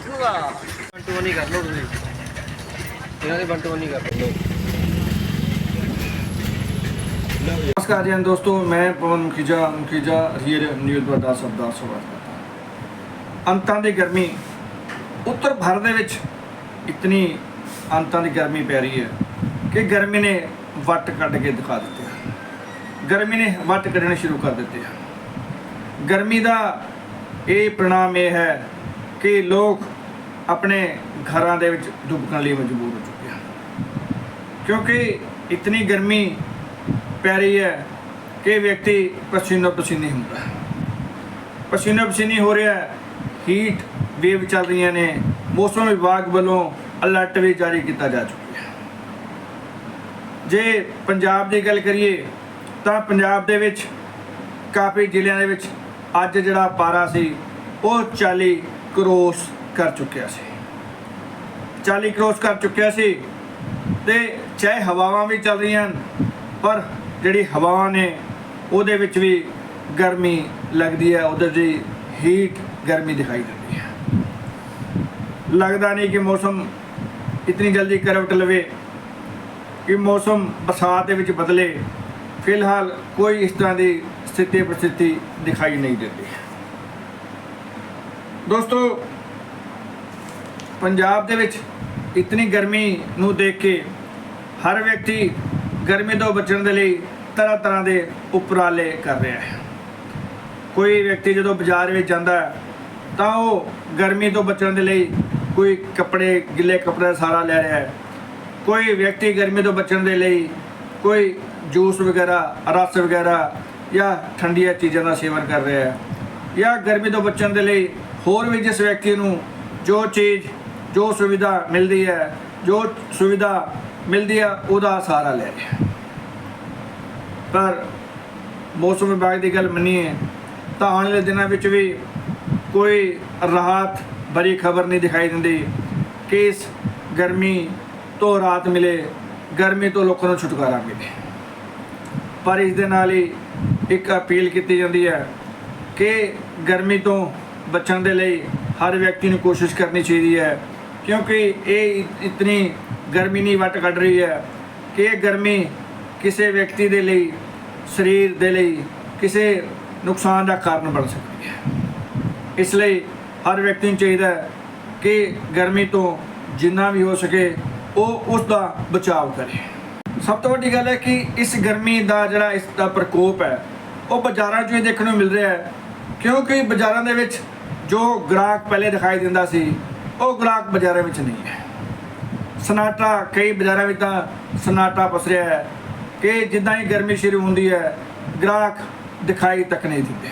ਹੋਊਗਾ ਬੰਟੂ ਨਹੀਂ ਕਰ ਲੋ ਤੁਸੀਂ ਇਹਨਾਂ ਦੇ ਬੰਟੂ ਨਹੀਂ ਕਰ ਲੋ नमस्कार जी दोस्तों मैं पवन मुखीजा मुखीजा ਰੀਅਰ ਨਿਊਜ਼ ਤੁਹਾਡਾ ਸਭ ਦਾ ਸਵਾਗਤ ਕਰਦਾ ਹਾਂ। ਅੰਤਾਂ ਦੀ ਗਰਮੀ ਉੱਤਰ ਭਾਰਤ ਦੇ ਵਿੱਚ ਇਤਨੀ ਅੰਤਾਂ ਦੀ ਗਰਮੀ ਪੈ ਰਹੀ ਹੈ ਕਿ ਗਰਮੀ ਨੇ ਵੱਟ ਕੱਢ ਕੇ ਦਿਖਾ ਦਿੱਤੇ ਹਨ ਗਰਮੀ ਨੇ ਵੱਟ ਕੱਢਣੇ ਸ਼ੁਰੂ ਕਰ ਦਿੱਤੇ ਹਨ ਗਰਮੀ ਦਾ ਇਹ ਪ੍ਰਣਾਮ ਇਹ ਹੈ ਕਿ ਲੋਕ ਆਪਣੇ ਘਰਾਂ ਦੇ ਵਿੱਚ ਡੁੱਬਣ ਲਈ ਮਜਬੂਰ ਹੋ ਚੁੱਕੇ ਹਨ। ਕਿਉਂਕਿ ਇਤਨੀ ਗਰਮੀ ਪੈ ਰਹੀ ਹੈ ਕਿ ਵਿਅਕਤੀ ਪਸੀਨੋ ਪਸੀਨੀ ਹੁੰਦਾ ਹੈ। ਪਸੀਨੋ ਪਸੀਨੀ ਹੋ ਰਿਹਾ ਹੈ ਹੀਟ ਵੇਵ ਚੱਲ ਰਹੀਆਂ ਨੇ, ਮੌਸਮ ਵਿਭਾਗ ਵੱਲੋਂ ਅਲਰਟ ਵੀ ਜਾਰੀ ਕੀਤਾ ਜਾ ਚੁੱਕਿਆ ਹੈ। ਜੇ ਪੰਜਾਬ ਦੀ ਗੱਲ ਕਰੀਏ, ਤਾਂ ਪੰਜਾਬ ਦੇ ਵਿੱਚ ਕਾਫੀ ਜ਼ਿਲ੍ਹਿਆਂ ਦੇ ਵਿੱਚ ਅੱਜ ਜਿਹੜਾ ਪਾਰਾ ਸੀ, ਉਹ 40 ਕਰੋਸ ਕਰ ਚੁੱਕਿਆ ਸੀ। 40 ਕਰੋਸ ਕਰ ਚੁੱਕਿਆ ਸੀ ਤੇ ਚਾਹੇ ਹਵਾਵਾਂ ਵੀ ਚੱਲ ਰਹੀਆਂ ਹਨ, ਪਰ ਜਿਹੜੀ ਹਵਾ ਨੇ ਉਹਦੇ ਵਿੱਚ ਵੀ ਗਰਮੀ ਲੱਗਦੀ ਹੈ ਉਹਦੇ ਦੀ ਹੀਟ ਗਰਮੀ ਦਿਖਾਈ ਦਿੰਦੀ ਹੈ। ਲੱਗਦਾ ਨਹੀਂ ਕਿ ਮੌਸਮ ਇਤਨੀ ਜਲਦੀ ਕਰਵਟ ਲਵੇ ਕਿ ਮੌਸਮ ਬਰਸਾਤ ਦੇ ਵਿੱਚ ਬਦਲੇ। ਫਿਲਹਾਲ ਕੋਈ ਇਸ ਤਰ੍ਹਾਂ ਦੀ ਸਥਿਤੀ ਪ੍ਰਸਥਿਤੀ ਦਿਖਾਈ ਨਹੀਂ ਦਿੰਦੀ ਦੋਸਤੋ, ਪੰਜਾਬ ਦੇ ਵਿੱਚ ਇਤਨੀ ਗਰਮੀ ਨੂੰ ਦੇਖ ਕੇ ਹਰ ਵਿਅਕਤੀ ਗਰਮੀ ਤੋਂ ਬਚਣ ਦੇ ਲਈ ਤਰ੍ਹਾਂ ਤਰ੍ਹਾਂ ਦੇ ਉਪਰਾਲੇ ਕਰ ਰਿਹਾ ਹੈ। ਕੋਈ ਵਿਅਕਤੀ ਜਦੋਂ ਬਾਜ਼ਾਰ ਵਿੱਚ ਜਾਂਦਾ ਤਾਂ ਉਹ ਗਰਮੀ ਤੋਂ ਬਚਣ ਦੇ ਲਈ ਕੋਈ ਕੱਪੜੇ, ਗਿੱਲੇ ਕੱਪੜੇ ਦਾ ਸਹਾਰਾ ਲੈ ਰਿਹਾ ਹੈ। ਕੋਈ ਵਿਅਕਤੀ ਗਰਮੀ ਤੋਂ ਬਚਣ ਦੇ ਲਈ ਕੋਈ ਜੂਸ ਵਗੈਰਾ, ਰਸ ਵਗੈਰਾ ਜਾਂ ਠੰਡੀਆਂ ਚੀਜ਼ਾਂ ਦਾ ਸੇਵਨ ਕਰ ਰਿਹਾ ਹੈ ਜਾਂ ਗਰਮੀ ਤੋਂ ਬਚਣ ਦੇ ਲਈ ਹੋਰ ਵੀ ਜਿਸ ਵਿਅਕਤੀ ਨੂੰ ਜੋ ਚੀਜ਼, ਜੋ ਸੁਵਿਧਾ ਮਿਲਦੀ ਹੈ, ਜੋ ਸੁਵਿਧਾ ਮਿਲਦੀ ਹੈ, ਉਹਦਾ ਸਹਾਰਾ ਲੈ ਲਿਆ। ਪਰ ਮੌਸਮ ਵਿਭਾਗ ਦੀ ਗੱਲ ਮੰਨੀਏ, ਤਾਂ ਆਉਣ ਵਾਲੇ ਦਿਨਾਂ ਵਿੱਚ ਵੀ ਕੋਈ ਰਾਹਤ ਬੜੀ ਖਬਰ ਨਹੀਂ ਦਿਖਾਈ ਦਿੰਦੀ ਕਿ ਇਸ ਗਰਮੀ ਤੋਂ ਰਾਤ ਮਿਲੇ, ਗਰਮੀ ਤੋਂ ਲੋਕਾਂ ਨੂੰ ਛੁਟਕਾਰਾ ਮਿਲੇ। ਪਰ ਇਸ ਦੇ ਨਾਲ ਹੀ ਇੱਕ ਅਪੀਲ ਕੀਤੀ ਜਾਂਦੀ ਹੈ ਕਿ ਗਰਮੀ ਤੋਂ ਬਚਣ ਦੇ ਲਈ ਹਰ ਵਿਅਕਤੀ ਨੂੰ ਕੋਸ਼ਿਸ਼ ਕਰਨੀ ਚਾਹੀਦੀ ਹੈ, ਕਿਉਂਕਿ ਇਹ ਇਤਨੀ ਗਰਮੀ ਨਹੀਂ ਵੱਟ ਕੱਢ ਰਹੀ ਹੈ ਕਿ ਇਹ ਗਰਮੀ ਕਿਸੇ ਵਿਅਕਤੀ ਦੇ ਲਈ, ਸਰੀਰ ਦੇ ਲਈ ਕਿਸੇ ਨੁਕਸਾਨ ਦਾ ਕਾਰਨ ਬਣ ਸਕਦੀ ਹੈ। ਇਸ ਲਈ ਹਰ ਵਿਅਕਤੀ ਨੂੰ ਚਾਹੀਦਾ ਹੈ ਕਿ ਗਰਮੀ ਤੋਂ ਜਿੰਨਾ ਵੀ ਹੋ ਸਕੇ ਉਹ ਉਸ ਦਾ ਬਚਾਅ ਕਰੇ। ਸਭ ਤੋਂ ਵੱਡੀ ਗੱਲ ਹੈ ਕਿ ਇਸ ਗਰਮੀ ਦਾ ਜਿਹੜਾ ਇਸ ਦਾ ਪ੍ਰਕੋਪ ਹੈ, ਉਹ ਬਾਜ਼ਾਰਾਂ 'ਚ ਵੀ ਦੇਖਣ ਨੂੰ ਮਿਲ ਰਿਹਾ ਹੈ, ਕਿਉਂਕਿ ਬਾਜ਼ਾਰਾਂ ਦੇ ਵਿੱਚ ਜੋ ਗ੍ਰਾਹਕ ਪਹਿਲੇ ਦਿਖਾਈ ਦਿੰਦਾ ਸੀ, ਉਹ ਗ੍ਰਾਹਕ ਬਾਜ਼ਾਰਾਂ ਵਿੱਚ ਨਹੀਂ ਹੈ। ਸਨਾਟਾ, ਕਈ ਬਾਜ਼ਾਰਾਂ ਵਿੱਚ ਤਾਂ ਸਨਾਟਾ ਪਸਰਿਆ ਹੈ ਕਿ ਜਿੱਦਾਂ ਹੀ ਗਰਮੀ ਸ਼ੁਰੂ ਹੁੰਦੀ ਹੈ, ਗ੍ਰਾਹਕ ਦਿਖਾਈ ਤੱਕ ਨਹੀਂ ਦਿੰਦੇ।